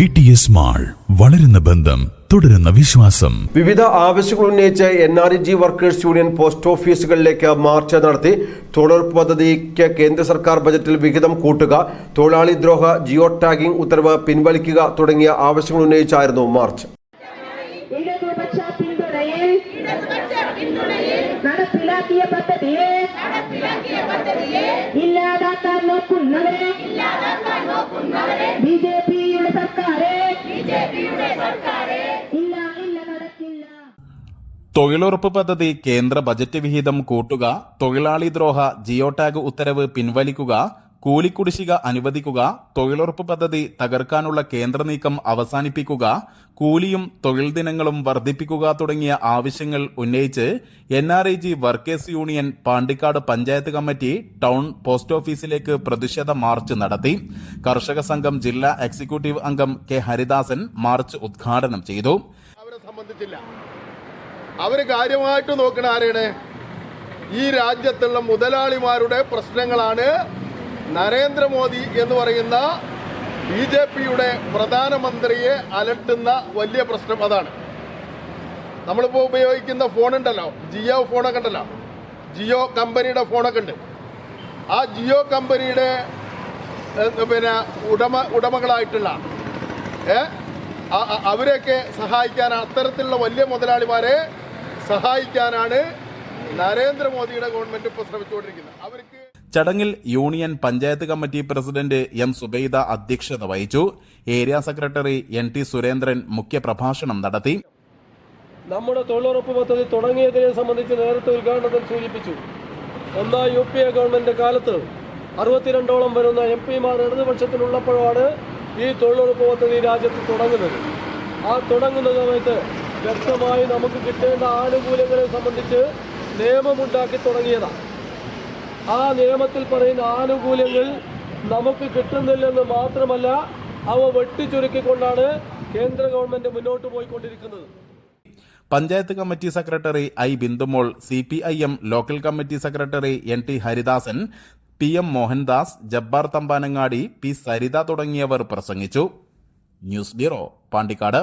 V T S mall വളരുന്ന ബന്ധം തുടരുന്ന വിശ്വാസം. വിവിധ ആവശ്യങ്ങൾ ഉന്നയിച്ച് N R G workers union post ഓഫീസുകളിലേക്ക് march നടത്തി. തൊഴിലുറപ്പ് പദ്ധതിക്ക് കേന്ദ്ര സർക്കാർ ബജറ്റിൽ വിഹിതം കൂട്ടുക തൊഴിലാളി ദ്രോഹ ജിയോ ടാഗിംഗ് ഉത്തരവ് പിൻവലിക്കുക തുടങ്ങിയ ആവശ്യങ്ങൾ ഉന്നയിച്ചായിരുന്നു മാർച്ച്. നടപ്പിലാക്കിയ പദ്ധതിയെ ഇല്ലാതാക്കാൻ നോക്കുന്നവരെ ബി ജെ സർക്കാരേ. ഇല്ല ഇല്ല നടക്കില്ല. തൊഴിലുറപ്പ് പദ്ധതി കേന്ദ്ര ബജറ്റ് വിഹിതം കൂട്ടുക തൊഴിലാളി ദ്രോഹ ജിയോ ടാഗ് ഉത്തരവ് പിൻവലിക്കുക കൂലിക്കുടിശ്ശിക അനുവദിക്കുക തൊഴിലുറപ്പ് പദ്ധതി തകർക്കാനുള്ള കേന്ദ്ര നീക്കം അവസാനിപ്പിക്കുക കൂലിയും തൊഴിൽ ദിനങ്ങളും വർദ്ധിപ്പിക്കുക തുടങ്ങിയ ആവശ്യങ്ങൾ ഉന്നയിച്ച് N R I G workers union Pandikkad panchayat committee town post ഓഫീസിലേക്ക് പ്രതിഷേധ മാർച്ച് നടത്തി. കർഷക സംഘം ജില്ലാ എക്സിക്യൂട്ടീവ് അംഗം കെ ഹരിദാസൻ മാർച്ച് ഉദ്ഘാടനം ചെയ്തു. അവരെ സംബന്ധിച്ചില്ല. കാര്യമായിട്ട് നോക്കണ ആരാണ്? ഈ രാജ്യത്തുള്ള മുതലാളിമാരുടെ പ്രശ്നങ്ങളാണ് നരേന്ദ്രമോദി എന്ന് പറയുന്ന ബി ജെ പിയുടെ പ്രധാനമന്ത്രിയെ അലട്ടുന്ന വലിയ പ്രശ്നം അതാണ്. നമ്മളിപ്പോൾ ഉപയോഗിക്കുന്ന ഫോണുണ്ടല്ലോ ജിയോ ഫോണൊക്കെ ഉണ്ടല്ലോ. ജിയോ കമ്പനിയുടെ ഫോണൊക്കെ ഉണ്ട്. ആ ജിയോ കമ്പനിയുടെ പിന്നെ ഉടമ ഉടമകളായിട്ടുള്ള ഏ അവരെയൊക്കെ സഹായിക്കാൻ അത്തരത്തിലുള്ള വലിയ മുതലാളിമാരെ സഹായിക്കാനാണ് നരേന്ദ്രമോദിയുടെ ഗവൺമെന്റ് ഇപ്പോൾ ശ്രമിച്ചുകൊണ്ടിരിക്കുന്നത് അവർക്ക് ചടങ്ങിൽ union panchayat committee president M Zubaida അധ്യക്ഷത വഹിച്ചു. Area secretary N T Surendran മുഖ്യപ്രഭാഷണം നടത്തി. നമ്മുടെ തൊഴിലുറപ്പ് പദ്ധതി തുടങ്ങിയതിനെ സംബന്ധിച്ച് നേരത്തെ ഉദ്ഘാടനത്തിൽ സൂചിപ്പിച്ചു. ഒന്നാം യു പി എ ഗവൺമെന്റ് കാലത്ത് അറുപത്തിരണ്ടോളം വരുന്ന എം പിമാർ ഇടതുപക്ഷത്തിനുള്ളപ്പോഴാണ് ഈ തൊഴിലുറപ്പ് പദ്ധതി രാജ്യത്ത് തുടങ്ങുന്നത്. ആ തുടങ്ങുന്ന സമയത്ത് വ്യക്തമായി നമുക്ക് കിട്ടേണ്ട ആനുകൂല്യങ്ങളെ സംബന്ധിച്ച് നിയമമുണ്ടാക്കി തുടങ്ങിയതാണ് ആ നിയമത്തിൽ പറയുന്ന ആനുകൂല്യങ്ങൾ നമുക്ക് കിട്ടുന്നില്ലെന്ന് മാത്രമല്ല അവ വെട്ടിച്ചുരുക്കിക്കൊണ്ടാണ് കേന്ദ്ര ഗവൺമെന്റ് മുന്നോട്ട് പോയിക്കൊണ്ടിരിക്കുന്നത്. Panchayat committee secretary I Bindumol C P I M local committee secretary N T Haridasan P M Mohandas Jabbar Thampanangadi P Saritha തുടങ്ങിയവർ പ്രസംഗിച്ചു. News bureau Pandikkad.